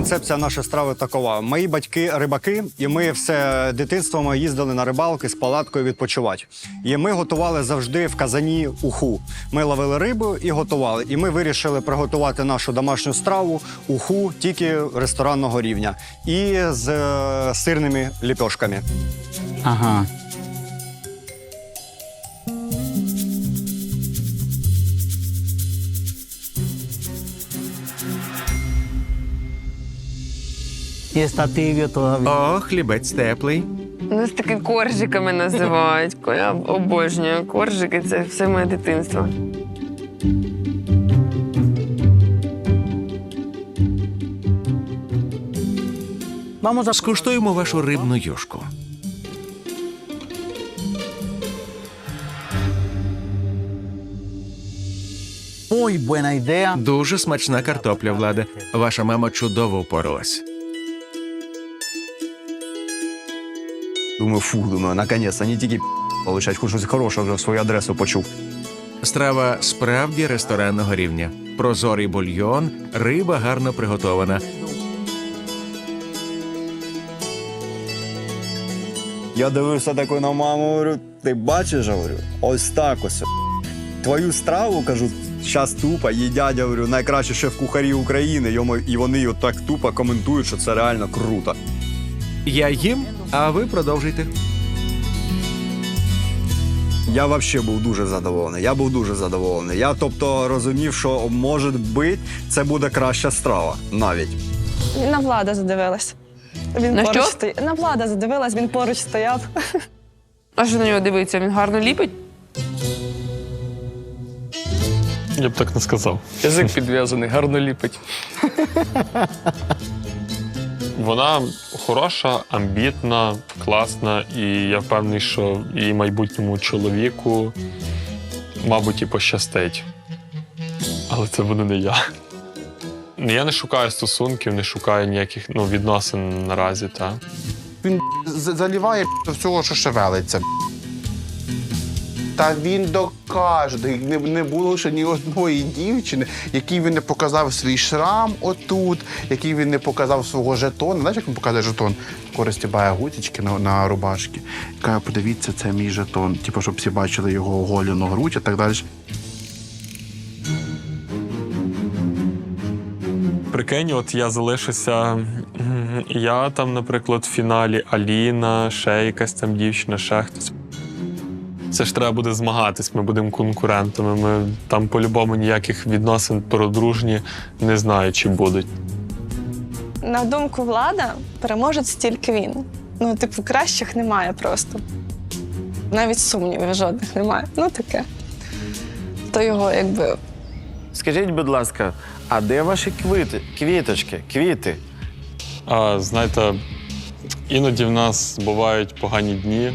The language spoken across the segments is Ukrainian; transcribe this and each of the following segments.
концепція нашої страви такова. Мої батьки рибаки, і ми все дитинство ми їздили на рибалки з палаткою відпочивати. І ми готували завжди в казані уху. Ми ловили рибу і готували. І ми вирішили приготувати нашу домашню страву уху тільки ресторанного рівня і з е, сирними ліпешками. Ага. І стативі то О, хлібець теплий. Нас таки коржиками називають. Я обожнюю коржики, це все моє дитинство. A Скуштуємо вашу рибну юшку. muy buena idea. Дуже смачна картопля, Владе. Ваша мама чудово впоралась. Думаю, фу, думаю, наконець, не тільки получать, хоч щось хороше вже в свою адресу почув. Страва справді ресторанного рівня. Прозорий бульйон, риба гарно приготована. Я дивився такою на маму, говорю, ти бачиш, говорю, ось так ось. Твою страву, кажу, зараз тупо їдять, говорю, найкращі шеф-кухарі України, йому, і вони от так тупо коментують, що це реально круто. Я їм, а ви продовжуйте. Я взагалі був дуже задоволений. Я був дуже задоволений. Я тобто розумів, що може бути, це буде краща страва навіть. На влада задивилась. Він На поруч що? На влада задивилась, він поруч стояв. А що на нього дивиться? Він гарно ліпить? Я б так не сказав. Язик підв'язаний, гарно ліпить. Вона хороша, амбітна, класна, і я впевнений, що її майбутньому чоловіку, мабуть, і пощастить. Але це буде не я. Я не шукаю стосунків, не шукаю ніяких ну, відносин наразі. Та. Він заліває всього, що шевелиться. Та він докаже, не, не було ще ні одної дівчини, якій він не показав свій шрам отут, який він не показав свого жетона. Знаєш, як він показує жетон? Тако стібає гутічки на, на рубашки. Каже, подивіться, це мій жетон. Типу, щоб всі бачили його оголену грудь і так далі. Прикинь, от я залишуся. Я там, наприклад, в фіналі Аліна, ще якась там дівчина, ще хтось. Це ж треба буде змагатись, ми будемо конкурентами. Ми там по-любому ніяких відносин про дружні не знаю, чи будуть. На думку влада, переможець тільки він. Ну, типу, кращих немає просто. Навіть сумнівів жодних немає. Ну таке. То його якби Скажіть, будь ласка, а де ваші квіти, квіточки, квіти? А знаєте, іноді в нас бувають погані дні.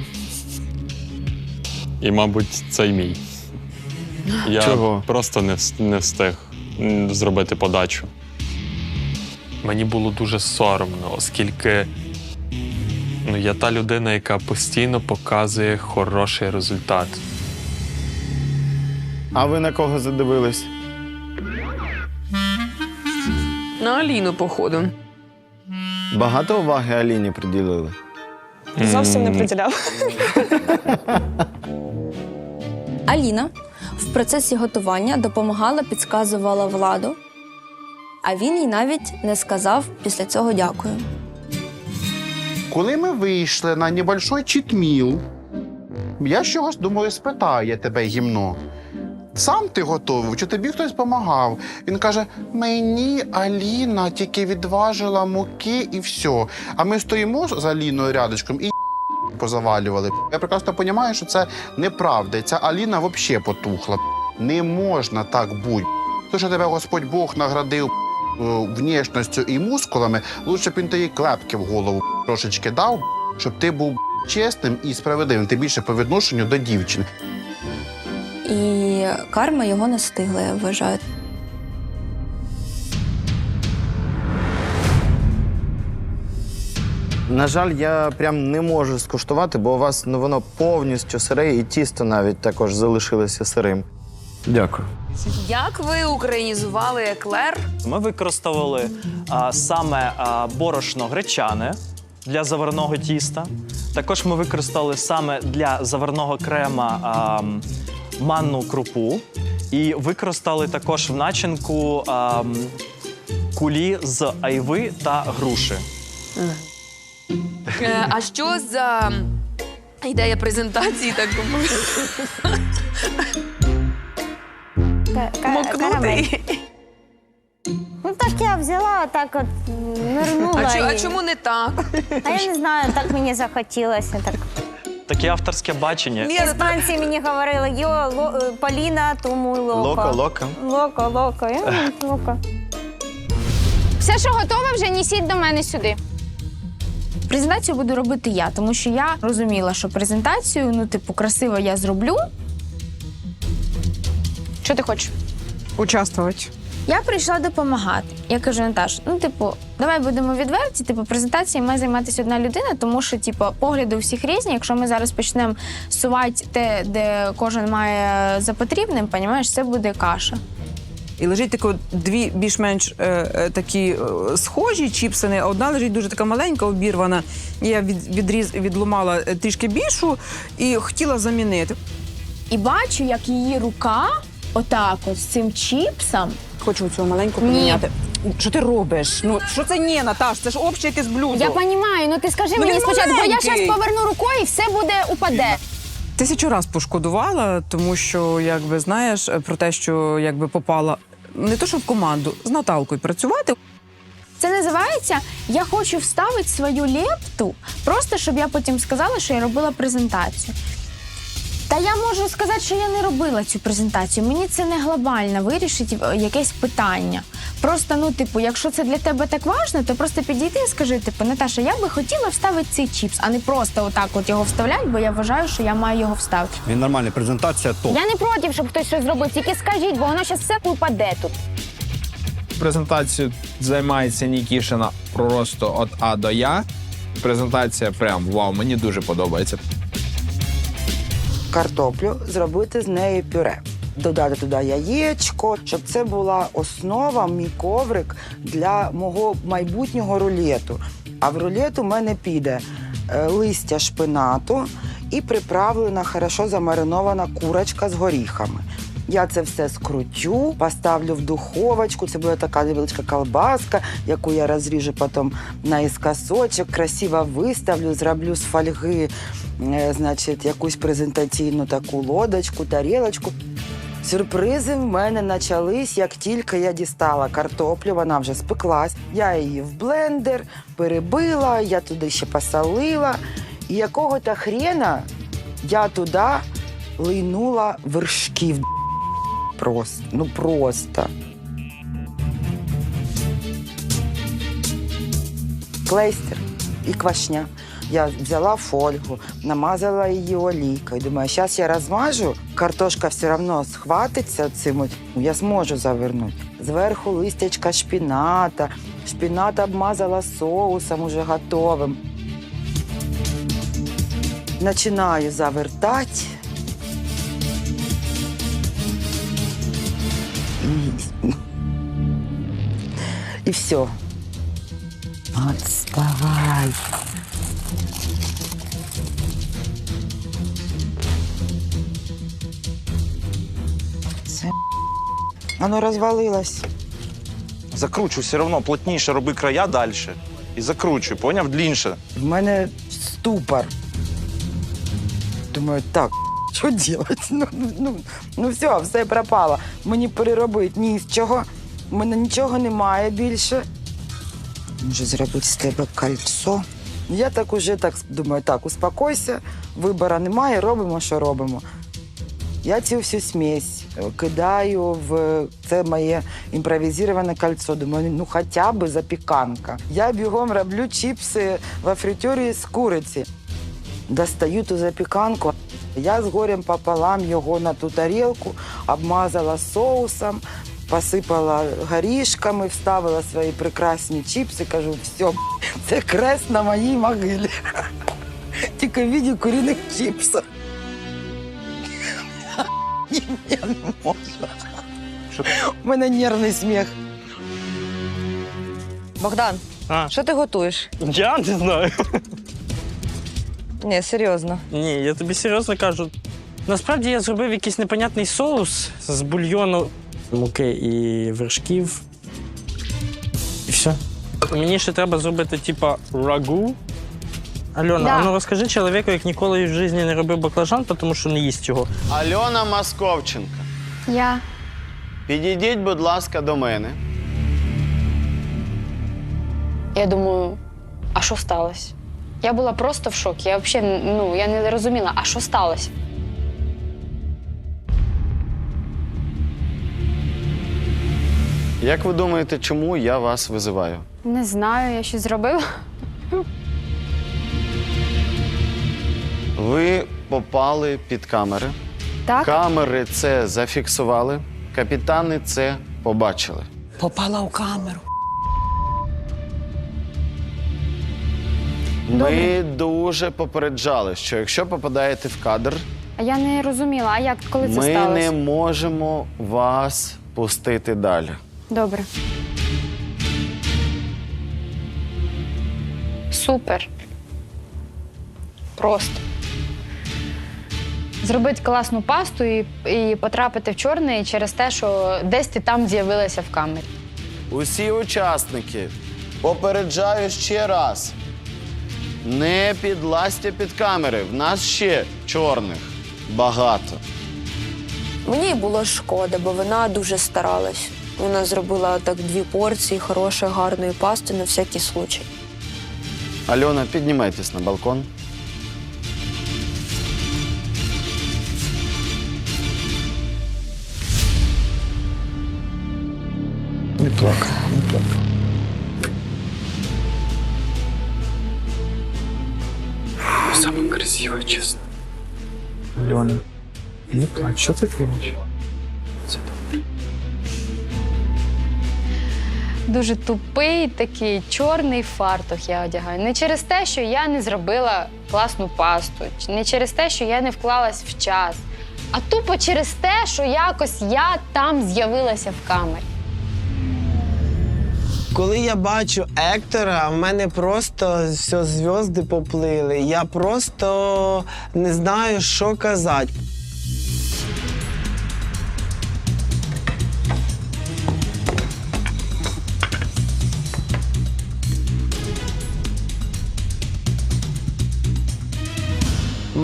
І, мабуть, це й мій. Я Чого? просто не, вс- не встиг м, зробити подачу. Мені було дуже соромно, оскільки ну, я та людина, яка постійно показує хороший результат. А ви на кого задивились? На Аліну, походу. Багато уваги Аліні приділили? зовсім не приділяв. Аліна в процесі готування допомагала, підказувала владу, а він їй навіть не сказав після цього дякую. Коли ми вийшли на небольшой читміл, я чогось думаю, спитає тебе гімно. Сам ти готовий, чи тобі хтось допомагав? Він каже: мені Аліна тільки відважила муки і все. А ми стоїмо з Аліною рядочком і позавалювали. Я прекрасно розумію, що це неправда. Ця Аліна взагалі потухла. Не можна так бути. То, що тебе Господь Бог наградив е, внешністю і мускулами, лучше б він тобі клепки в голову трошечки дав, щоб ти був чесним і справедливим, тим більше по відношенню до дівчини. І карма його не стигла, я вважаю. На жаль, я прям не можу скуштувати, бо у вас ну, воно повністю сире, і тісто навіть також залишилося сирим. Дякую. Як ви українізували еклер? Ми використовували а, саме а, борошно гречане для заварного тіста. Також ми використали саме для заварного крема а, манну крупу. І використали також в начинку а, кулі з айви та груші. Е, А що за ідея презентації так мокнути? Ну так я взяла, так от нирнула. А, чо- а і- чому не так? А я не знаю, так мені захотілося. Так. Таке авторське бачення. Іспанці мені говорили, йо, ло, е, Поліна, тому локо. Локо, локо. Локо, локо. Я, м, локо. Все, що готове, вже несіть до мене сюди. Презентацію буду робити я, тому що я розуміла, що презентацію, ну, типу, красиво я зроблю. Що ти хочеш? Участвувати. Я прийшла допомагати. Я кажу, Наташ, ну, типу, давай будемо відверті. Типу, презентації має займатися одна людина, тому що, типу, погляди у всіх різні. Якщо ми зараз почнемо сувати те, де кожен має за потрібним, понімаєш, це буде каша. І лежить тако дві більш-менш е, е, такі е, схожі чіпсини, а одна лежить дуже така маленька, обірвана. Я від, відріз, відломала е, трішки більшу і хотіла замінити. І бачу, як її рука, отак, от з цим чіпсом, Хочу цю маленьку Ні. поміняти. Що ти робиш? Ну що це ні, Наташ? Це ж обще якесь блюдо. Я розумію, ну ти скажи Ну, мені спочатку, бо я маленький. зараз поверну рукою і все буде упаде. Тисячу раз пошкодувала, тому що, якби знаєш, про те, що якби попала не то, що в команду з Наталкою працювати. Це називається Я хочу вставити свою лепту, просто щоб я потім сказала, що я робила презентацію. Та я можу сказати, що я не робила цю презентацію. Мені це не глобально вирішить е, якесь питання. Просто, ну, типу, якщо це для тебе так важно, то просто підійди і скажи, типу, Наташа, я би хотіла вставити цей чіпс, а не просто отак от його вставляти, бо я вважаю, що я маю його вставити. Він нормальний, презентація топ. Я не проти, щоб хтось щось зробив, тільки скажіть, бо воно зараз все упаде тут. Презентацію займається Нікішина просто від А до Я. Презентація прям вау, мені дуже подобається. Картоплю, зробити з неї пюре. Додати туди яєчко, щоб це була основа, мій коврик для мого майбутнього рулету. А в рулет у мене піде е, листя шпинату і приправлена, хорошо замаринована курочка з горіхами. Я це все скрутю, поставлю в духовочку. Це буде така невеличка колбаска, яку я розріжу потім наіскосочок, красиво виставлю, зроблю з фольги, е, значить, якусь презентаційну таку лодочку, тарілочку. Сюрпризи в мене почались, як тільки я дістала картоплю, вона вже спеклась. Я її в блендер перебила, я туди ще посолила. І якого-то хрена я туди лийнула вершків. Просто, ну просто. Клейстер і квашня. Я взяла фольгу, намазала її олійкою. Думаю, зараз я розмажу, картошка все одно схватиться цим, я зможу завернути. Зверху листячка шпіната, шпінат обмазала соусом уже готовим. Починаю завертати. І все. Отставай. Це воно розвалилось. Закручуй все одно плотніше, роби края далі. І закручуй, поняв? Длінше. В мене ступор. Думаю, так, що робити? Ну, ну, ну все, все пропало. Мені переробити ні з чого. У мене нічого немає більше. Може зробити з тебе кольцо. Я так уже так думаю, так, успокойся, вибору немає, робимо, що робимо. Я цю всю смесь е, кидаю в це моє імпровізоване кольцо. Думаю, ну хоча б запіканка. Я бігом роблю чіпси во фритюрі з куриці. Достаю ту запіканку. Я з горем пополам його на ту тарілку, обмазала соусом, посипала горішками, вставила свої прекрасні чіпси. Кажу, все, це крест на моїй могилі. Тільки в віді куріних чіпсів. Я не можу. У мене нервний сміх. Богдан, що ти готуєш? Я не знаю. Ні, серйозно. Ні, я тобі серйозно кажу. Насправді я зробив якийсь непонятний соус з бульйону, муки і вершків. І все. Мені ще треба зробити, типа, рагу. Альона, Да. а ну розкажи чоловіку, як ніколи в житті не робив баклажан, тому що не їсть його. Альона Масковченка, Я. підійдіть, будь ласка, до мене. Я думаю, а що сталося? Я була просто в шокі. Я взагалі ну, я не розуміла, а що сталося? Як ви думаєте, чому я вас визиваю? Не знаю, я щось зробила. Ви попали під камери. Так? Камери це зафіксували, капітани це побачили. Попала у камеру. Ми дуже попереджали, що якщо попадаєте в кадр, А я не розуміла, а як, коли це ми сталося? не можемо вас пустити далі. Добре. Супер. Просто. Зробити класну пасту і, і потрапити в чорний через те, що десь ти там з'явилася в камері. Усі учасники, попереджаю ще раз. Не підлазьте під камери. В нас ще чорних багато. Мені було шкода, бо вона дуже старалась. Вона зробила так дві порції хорошої, гарної пасти на всякий случай. Альона, піднімайтесь на балкон. Не плакай, не плакай. Самая красивая, честно. Альона, не плач, що ти робиш? Дуже тупий такий чорний фартух я одягаю. Не через те, що я не зробила класну пасту, не через те, що я не вклалась в час, а тупо через те, що якось я там з'явилася в камері. Коли я бачу Ектора, в мене просто все зв'язки поплили. Я просто не знаю, що казати.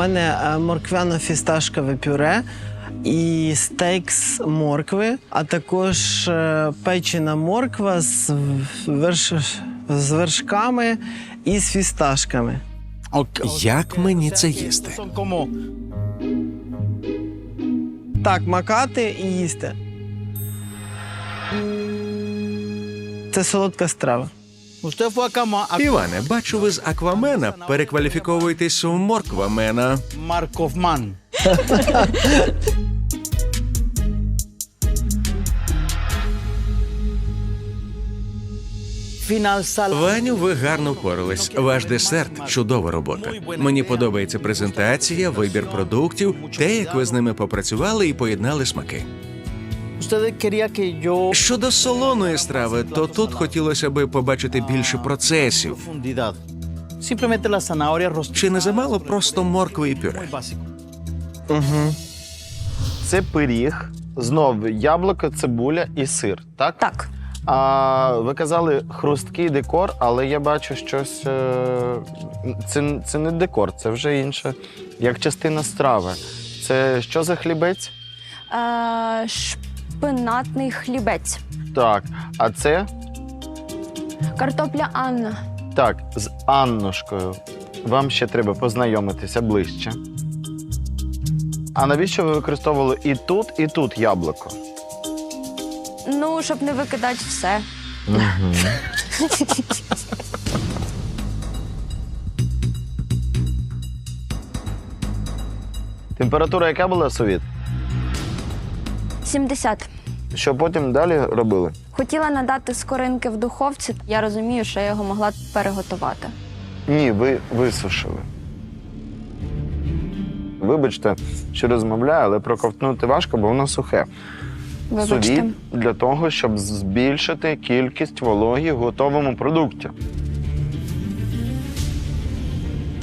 Мене е, морквяно-фісташкове пюре і стейк з моркви, а також е, печена морква з, верш... з вершками і з фісташками. Як мені це їсти? Так, макати і їсти. Це солодка страва. Іване, бачу, ви з аквамена перекваліфіковуєтесь в морквамена. Марковман. Ваню, ви гарно впорались. Ваш десерт чудова робота. Мені подобається презентація, вибір продуктів, те, як ви з ними попрацювали і поєднали смаки. Щодо солоної страви, то тут хотілося би побачити більше процесів. profundidad. Simplemente la zanahoria rostada. Чи не замало просто моркви і пюре? Угу. Це пиріг, знов яблуко, цибуля і сир, так? Так. А ви казали хрусткий декор, але я бачу щось. е, Це, це не декор, це вже інше, як частина страви. Це що за хлібець? Е, шпинатний хлібець. Так. А це Картопля Анна. так, з Аннушкою. Вам ще треба познайомитися ближче. А навіщо ви використовували і тут, і тут яблуко? Ну, щоб не викидати все. Температура яка була совіт? 70. Що потім далі робили? Хотіла надати скоринки в духовці. Я розумію, що я його могла переготувати. Ні, ви висушили. вибачте, що розмовляю, але проковтнути важко, бо воно сухе. Вибачте. Сувід для того, щоб збільшити кількість вологі в готовому продукті.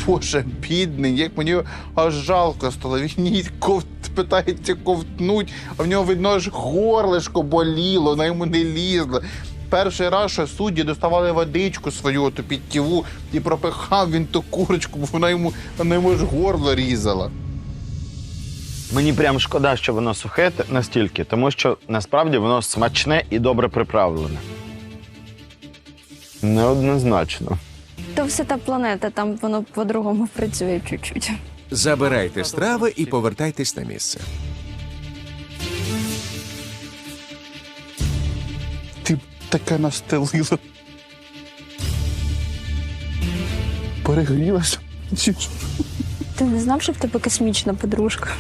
Боже, бідний, як мені аж жалко стало. Він її ковт, питається ковтнуть, а в нього видно аж горлишко боліло, на йому не лізло. Перший раз, що судді доставали водичку свою ту підтіву і пропихав він ту курочку, бо вона йому, вона йому аж горло різала. Мені прям шкода, що воно сухе настільки, тому що насправді воно смачне і добре приправлене. Неоднозначно. То все та планета, там воно по-другому працює чуть-чуть. Забирайте страви і повертайтесь на місце. Ти б таке настелила. Перегрілася. Ти не знав, що в тебе космічна подружка?